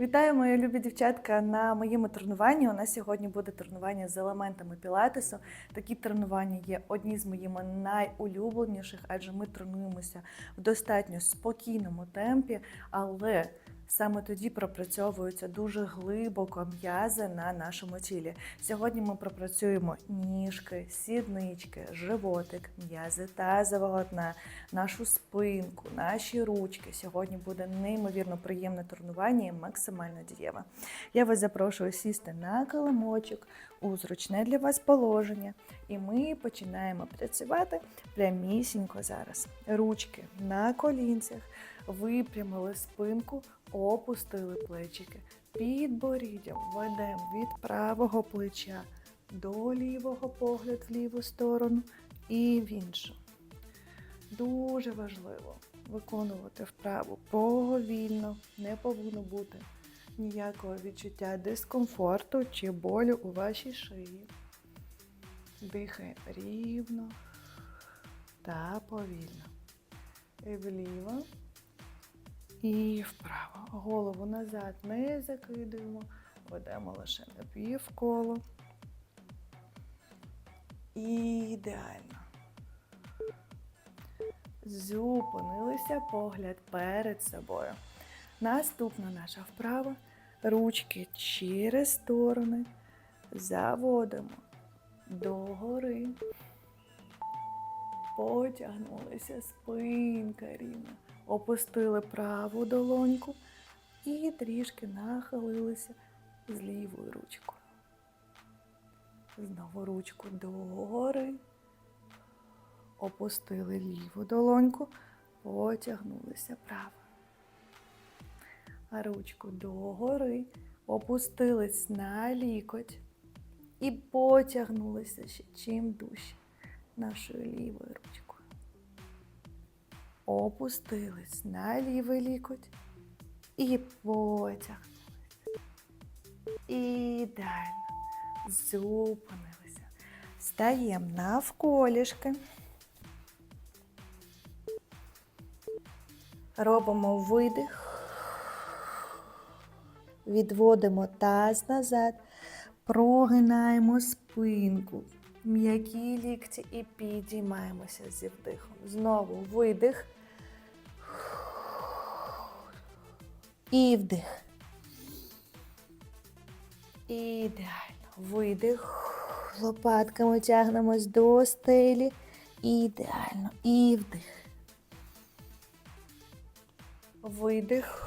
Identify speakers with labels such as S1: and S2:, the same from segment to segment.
S1: Вітаю, мої любі дівчатка, на моєму тренуванні. У нас сьогодні буде тренування з елементами пілатесу. Такі тренування є одні з моїми найулюбленіших, адже ми тренуємося в достатньо спокійному темпі, але саме тоді пропрацьовуються дуже глибоко м'язи на нашому тілі. Сьогодні ми пропрацюємо ніжки, сіднички, животик, м'язи тазового дна, нашу спинку, наші ручки. Сьогодні буде неймовірно приємне тренування і максимально дієве. Я вас запрошую сісти на килимочок у зручне для вас положення, і ми починаємо працювати прямісінько зараз. Ручки на колінцях, випрямили спинку, опустили плечики. Підборіддям ведемо від правого плеча до лівого погляд в ліву сторону і в іншу. Дуже важливо виконувати вправу повільно, не повинно бути ніякого відчуття дискомфорту чи болю у вашій шиї. Дихаємо рівно та повільно. І вліво і вправо. Голову назад не закидуємо, ведемо лише на півколо. Ідеально. Зупинилися погляд перед собою. Наступна наша вправа. Ручки через сторони. Заводимо догори. Потягнулися спинка рівно. Опустили праву долоньку і трішки нахилилися з лівою ручкою. Знову ручку догори. Опустили ліву долоньку, потягнулися право. А ручку догори, опустились на лікоть і потягнулися ще чим дужче нашою лівою ручкою. Опустились на лівий лікоть і потягнулися. Ідеально. Зупинилися. Стаємо навколішки. Робимо видих. Відводимо таз назад, прогинаємо спинку, м'які лікті і підіймаємося зі вдихом. Знову видих. І вдих. Ідеально. Видих. Лопатками тягнемось до стелі. Ідеально. І вдих. Видих.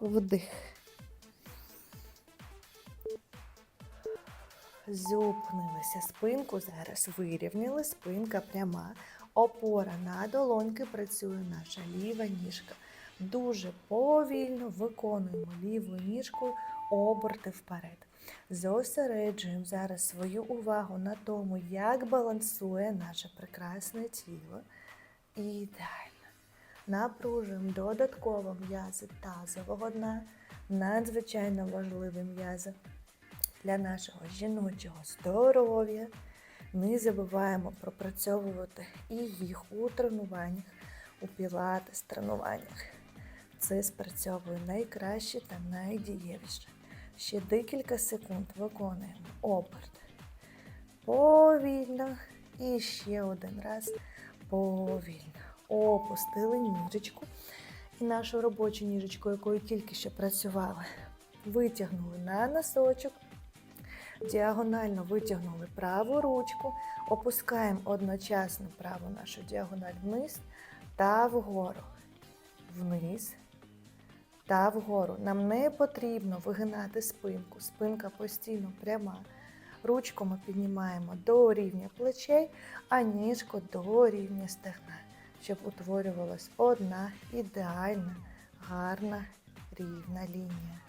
S1: Вдих. Зупинилися спинку. Зараз вирівняли. Спинка пряма. Опора на долоньки працює наша ліва ніжка. Дуже повільно виконуємо лівою ніжкою оберти вперед. Зосереджуємо зараз свою увагу на тому, як балансує наше прекрасне тіло. Ідеально. Напружуємо додатково м'язи тазового дна, надзвичайно важливі м'язи для нашого жіночого здоров'я. Не забуваємо пропрацьовувати і їх у тренуваннях, у пілатес тренуваннях. Це спрацьовує найкраще та найдієвіше. Ще декілька секунд виконуємо оберт. Повільно. І ще один раз повільно. Опустили ніжечку. І нашу робочу ніжечку, якою тільки що працювали, витягнули на носочок. Діагонально витягнули праву ручку, опускаємо одночасно праву нашу діагональ вниз та вгору. Вниз та вгору. Нам не потрібно вигинати спинку. Спинка постійно пряма. Ручку ми піднімаємо до рівня плечей, а ніжку до рівня стегна, щоб утворювалась одна ідеальна, гарна, рівна лінія.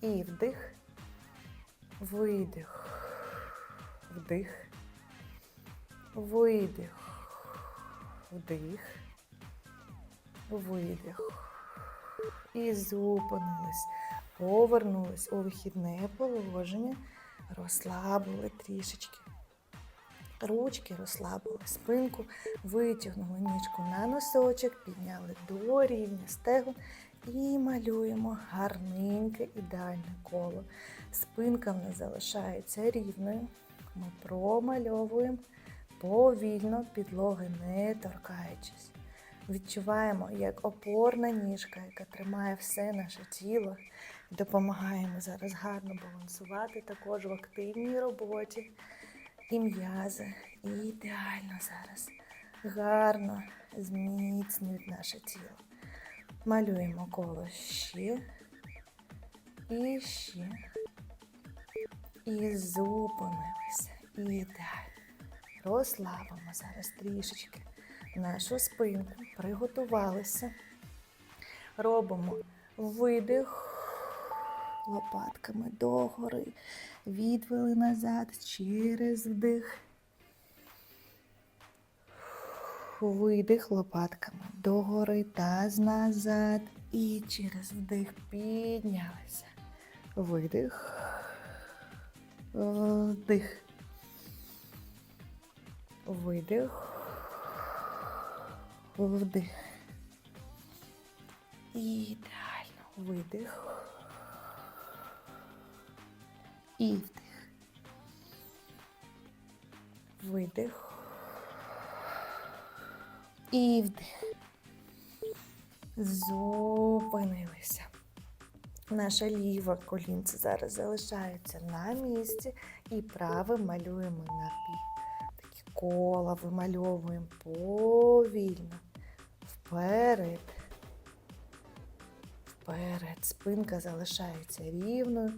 S1: І вдих. Видих. Вдих. Видих. Вдих. Видих. І зупинились. Повернулись у вихідне положення. Розслабили трішечки. Ручки розслабили спинку, витягнули ніжку на носочок, підняли до рівня стегу І малюємо гарненьке ідеальне коло. Спинка в нас залишається рівною. Ми промальовуємо повільно підлоги, не торкаючись. Відчуваємо, як опорна ніжка, яка тримає все наше тіло, допомагаємо зараз гарно балансувати також в активній роботі. І м'язи ідеально зараз гарно зміцнюють наше тіло. Малюємо коло ще і ще. І зупинилися. Ідеально. Розслабимо зараз трішечки нашу спинку. Приготувалися. Робимо видих лопатками догори. Відвели назад через вдих. Видих лопатками догори, таз назад. І через вдих піднялися. Видих. Вдих. Видих. Вдих. Ідеально. Видих. І вдих. Видих. І вдих. Зупинилися. Наша ліва колінце зараз залишається на місці і праве малюємо на пів. Такі кола вимальовуємо повільно. Вперед. Вперед. Спинка залишається рівною.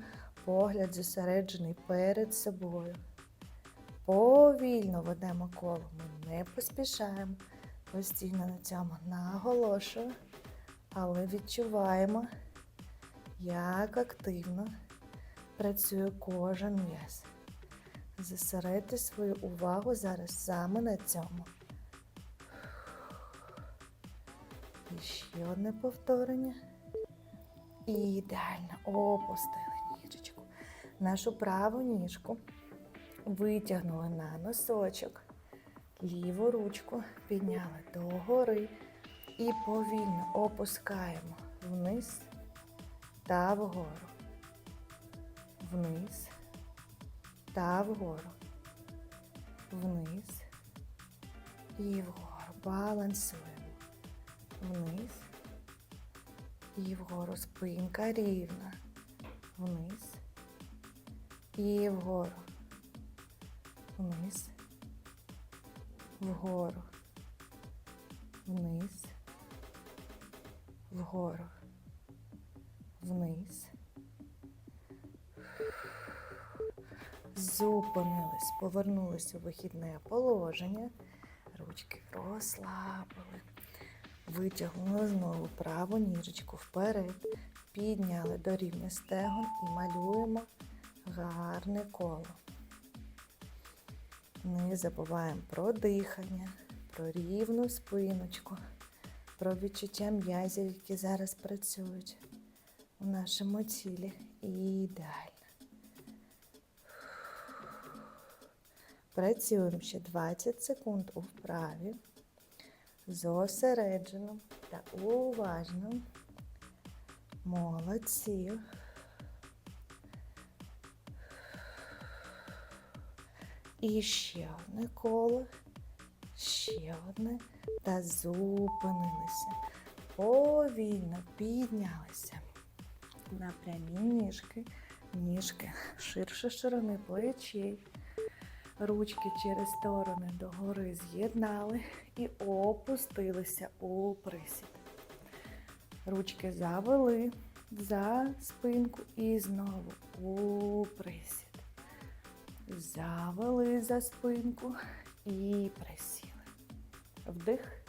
S1: Погляд зосереджений перед собою. Повільно ведемо коло. Ми не поспішаємо. Постійно на цьому наголошую, але відчуваємо, як активно працює кожен м'яз. Зосередьте свою увагу зараз саме на цьому. І ще одне повторення. І ідеально опустили ніжечку. Нашу праву ніжку витягнули на носочок. Ліву ручку підняли догори і повільно опускаємо вниз та вгору. Вниз та вгору. Вниз і вгору. Балансуємо. Вниз і вгору. Спинка рівна. Вниз і вгору. Вниз вгору, вниз, вгору, вниз. Зупинились, повернулись у вихідне положення. Ручки розслабили. Витягнули знову праву ніжечку вперед. Підняли до рівня стегон і малюємо гарне коло. Не забуваємо про дихання, про рівну спиночку, про відчуття м'язів, які зараз працюють у нашому тілі. Ідеально. Працюємо ще 20 секунд у вправі. Зосереджено та уважно. Молодці. І ще одне коло, ще одне та зупинилися. Повільно піднялися. На прямі ніжки, ніжки ширше ширини плечей. Ручки через сторони догори з'єднали і опустилися у присід. Ручки завели за спинку і знову у присід. Завели за спинку і присіли. Вдих.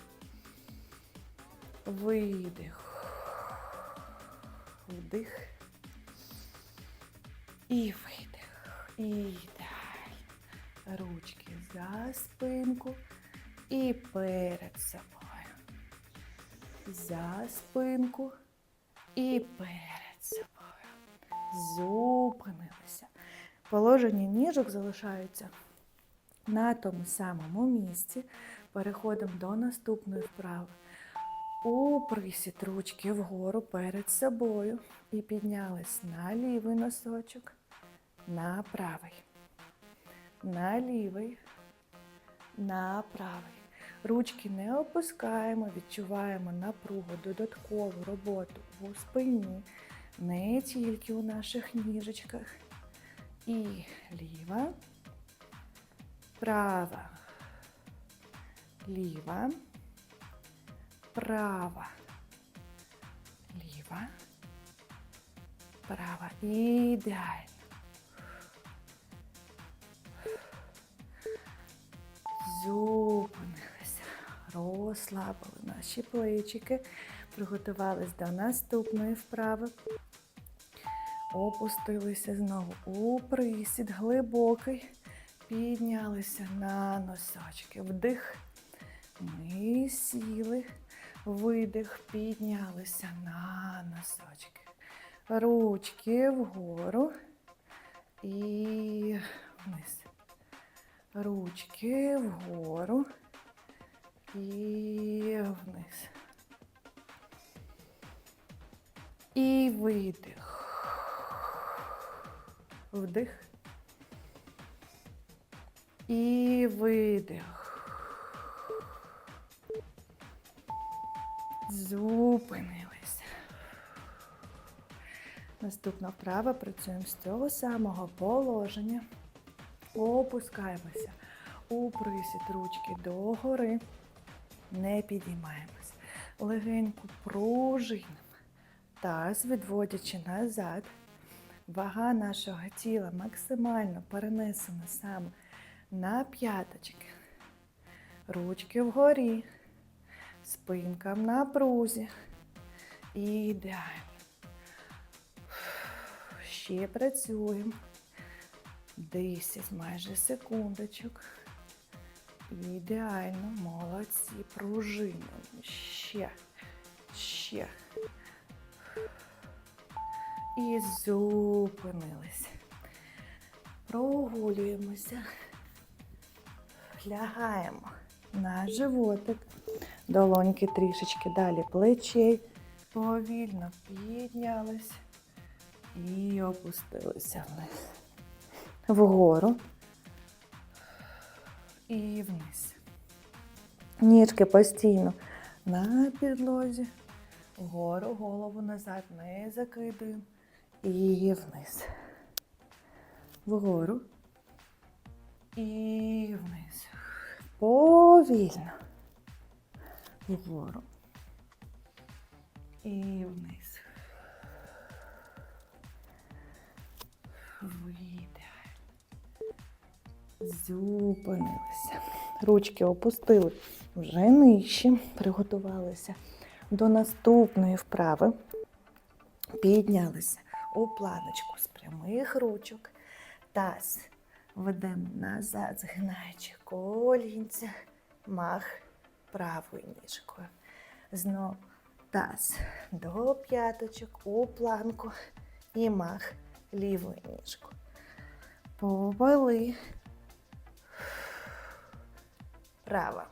S1: Видих. Вдих. І видих. І далі. Ручки за спинку і перед собою. За спинку і перед собою. Зупинилися. Положення ніжок залишаються на тому самому місці. Переходимо до наступної вправи. У присід ручки вгору перед собою і піднялись на лівий носочок, на правий, на лівий, на правий. Ручки не опускаємо, відчуваємо напругу, додаткову роботу у спині, не тільки у наших ніжечках. І ліва, права, ліва, права, ліва, права. Ідеально. Зупинилися, розслабили наші плечики, приготувались до наступної вправи. Опустилися знову у присід глибокий. Піднялися на носочки. Вдих. Ми сіли. Видих. Піднялися на носочки. Ручки вгору і вниз. Ручки вгору і вниз. І видих. Вдих. І видих. Зупинилися. Наступна вправа. Працюємо з цього самого положення. Опускаємося у присід ручки догори. Не підіймаємось. Легенько пружинимо. Таз відводячи назад. Вага нашого тіла максимально перенесена саме на п'яточки. Ручки вгорі. Спинка в напрузі. Ідеально. Ще працюємо. 10 майже секундочок. Ідеально, молодці, пружину. Ще, ще. І зупинилися. Прогулюємося. Лягаємо на животик. Долоньки трішечки далі плечей. Повільно піднялись і опустилися вниз. Вгору і вниз. Ніжки постійно на підлозі. Вгору голову назад не закидуємо. І вниз. Вгору. І вниз. Повільно. Вгору. І вниз. Зупинилися. Ручки опустили вже нижче. Приготувалися до наступної вправи. Піднялися у планочку з прямих ручок. Таз ведемо назад, згинаючи колінця, мах правою ніжкою. Знову таз до п'яточок у планку і мах лівою ніжкою. Повели. Права.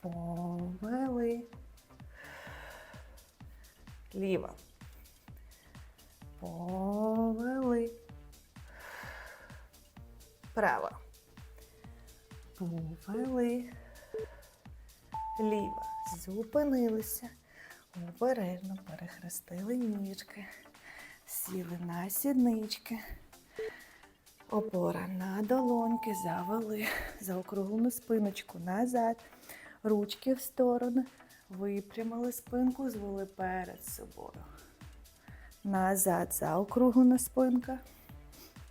S1: Повели. Ліва. Повели. Права. Повели. Ліва. Зупинилися. Обережно перехрестили ніжки. Сіли на сіднички. Опора на долоньки, завели, заокруглили спиночку назад, ручки в сторони, випрямили спинку, звели перед собою. Назад заокруглена спинка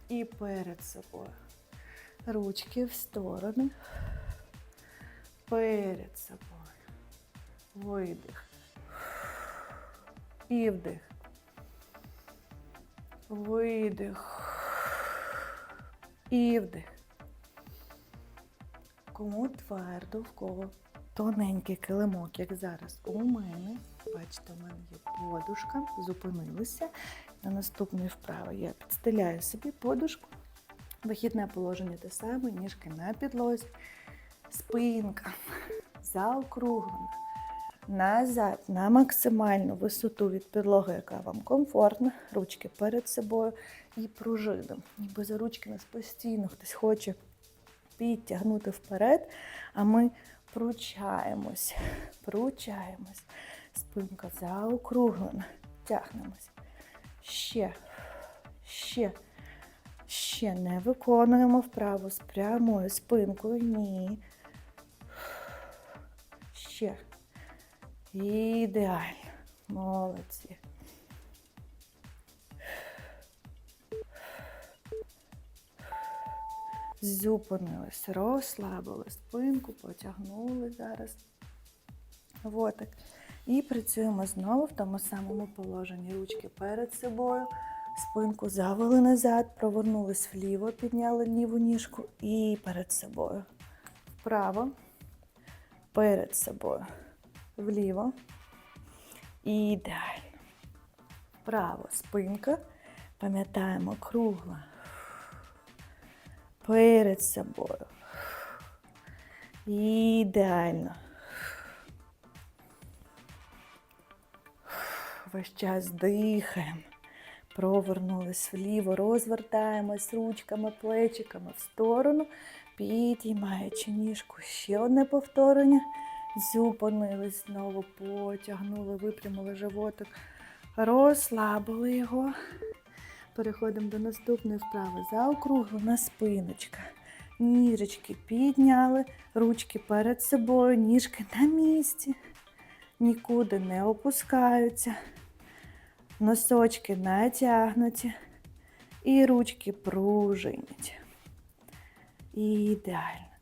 S1: і перед собою. Ручки в сторони, перед собою. Видих. І вдих. Видих. І вдих. Кому твердо, в кого тоненький килимок, як зараз у мене. Бачите, у мене є подушка. Зупинилися. На наступної вправи я підстеляю собі подушку. Вихідне положення те саме, ніжки на підлозі, спинка заокруглена. Назад на максимальну висоту від підлоги, яка вам комфортна. Ручки перед собою і пружини. Ніби за ручки нас постійно хтось хоче підтягнути вперед, а ми пручаємось, пручаємось. Спинка заокруглена. Тягнемось. Ще, ще, ще не виконуємо вправу з прямою спинкою. Ні. Ще. Ідеально. Молодці. Зупинились, розслабили спинку, потягнули зараз. Отак. І працюємо знову в тому самому положенні. Ручки перед собою, спинку завели назад, провернулись вліво, підняли ліву ніжку і перед собою. Вправо, перед собою, вліво. Ідеально. Вправо, спинка. Пам'ятаємо, кругла. Перед собою. Ідеально. Весь час дихаємо. Провернулись вліво, розвертаємось ручками, плечиками в сторону, підіймаючи ніжку. Ще одне повторення. Зупинились знову, потягнули, випрямили животик, розслабили його. Переходимо до наступної вправи. Заокруглена спиночка. Ніжечки підняли, ручки перед собою, ніжки на місці. Нікуди не опускаються. Носочки натягнуті. І ручки пружинять. Ідеально.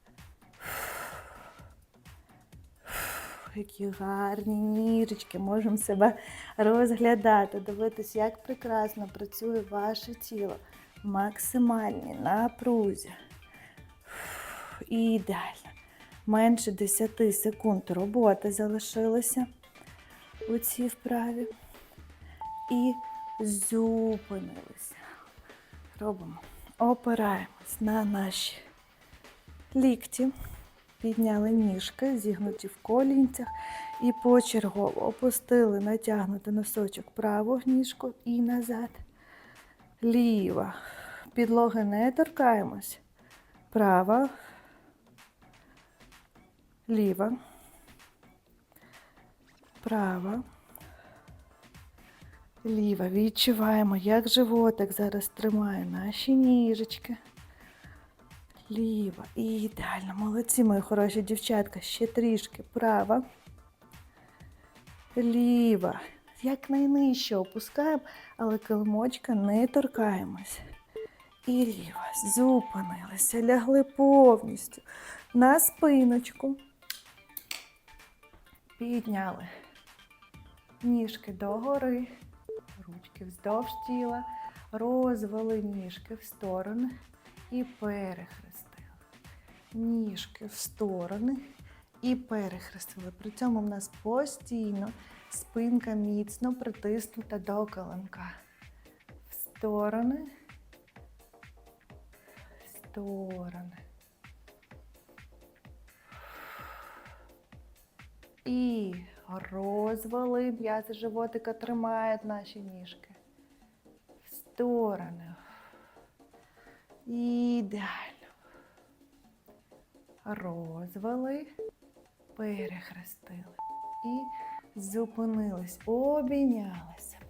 S1: Які гарні ніжечки, можемо себе розглядати, дивитися, як прекрасно працює ваше тіло в максимальній напрузі. Ідеально. Менше 10 секунд роботи залишилося у цій вправі. І зупинилися. Робимо. Опираємось на наші лікті. Підняли ніжки, зігнуті в колінцях. І почергово опустили, натягнути носочок праву ніжку і назад. Ліва. Підлоги не торкаємось. Права. Ліва. Права. Ліва. Відчуваємо, як животик зараз тримає наші ніжечки. Ліва. Ідеально. Молодці, мої хороші дівчатка. Ще трішки. Права. Ліва. Як найнижче опускаємо, але килимочка не торкаємось. І ліва. Зупинилися. Лягли повністю. На спиночку. Підняли. Ніжки догори. Ручки вздовж тіла. Розвели ніжки в сторони і перехрестили. Ніжки в сторони і перехрестили. При цьому в нас постійно спинка міцно притиснута до колонка. В сторони, в сторони. І розвели м'язи животика тримають наші ніжки. В сторони. Ідеально. Розвели, перехрестили. І зупинились, обійняли себе.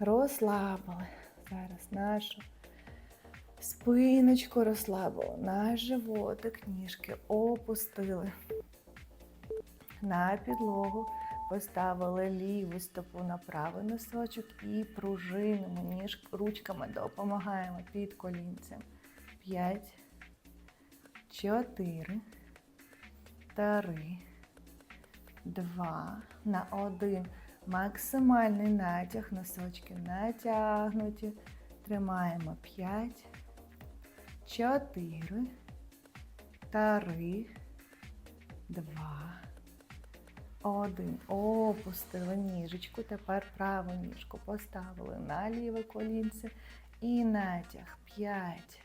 S1: Розслабили. Зараз нашу спиночку розслабили. Наш животик, ніжки опустили. На підлогу поставили ліву стопу на правий носочок і пружинимо ніж ручками допомагаємо під колінцем. П'ять, чотири, три, два, на один. Максимальний натяг, носочки натягнуті. Тримаємо п'ять, чотири, три, два. Один. Опустили ніжечку. Тепер праву ніжку поставили на ліве колінце. І натяг. П'ять.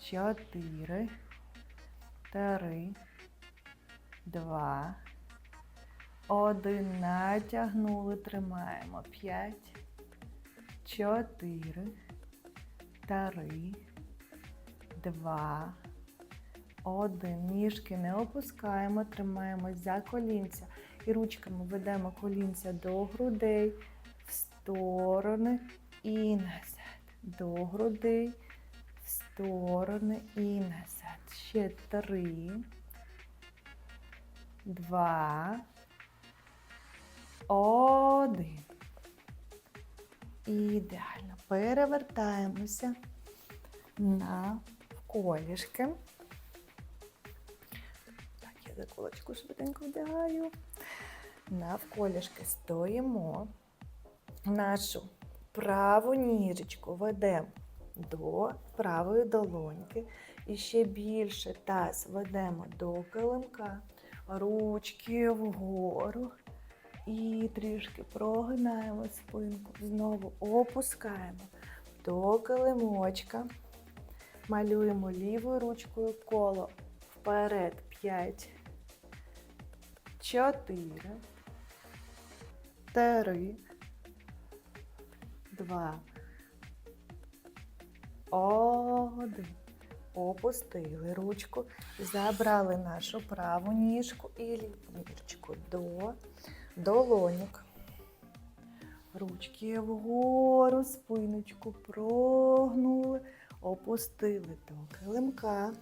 S1: Чотири. Три. Два. Один. Натягнули. Тримаємо. П'ять. Чотири. Три. Два. Один. Ніжки не опускаємо. Тримаємось за колінця. І ручками ведемо колінця до грудей. В сторони і назад. До грудей. В сторони і назад. Ще три. Два. Один. Ідеально. Перевертаємося на колішки. Так, я заколочку швиденько вдягаю. Навколішки стоїмо. Нашу праву ніжечку ведемо до правої долоньки. І ще більше таз ведемо до килимка. Ручки вгору. І трішки прогинаємо спинку. Знову опускаємо до килимочка. Малюємо лівою ручкою коло вперед. 5, 4, 3, 2, 1. Опустили ручку, забрали нашу праву ніжку і ліву до долоньок. Ручки вгору, спиночку прогнули, опустили до килимка.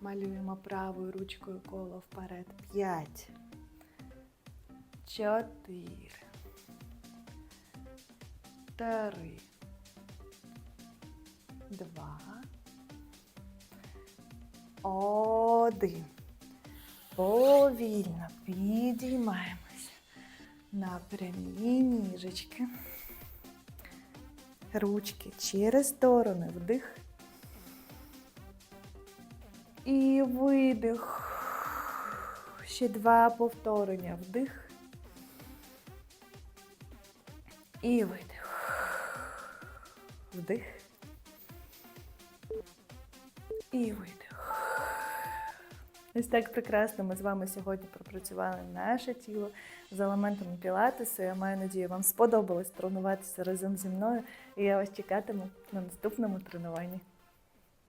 S1: Малюємо правою ручкою коло вперед. П'ять. Чотири. Три. Два. Один. Повільно підіймаємося на прямі ніжечки. Ручки через сторони. Вдих. І видих. Ще два повторення. Вдих. І видих. Вдих. І видих. Ось так прекрасно ми з вами сьогодні пропрацювали наше тіло з елементами пілатесу. Я маю надію, вам сподобалось тренуватися разом зі мною. І я вас чекатиму на наступному тренуванні.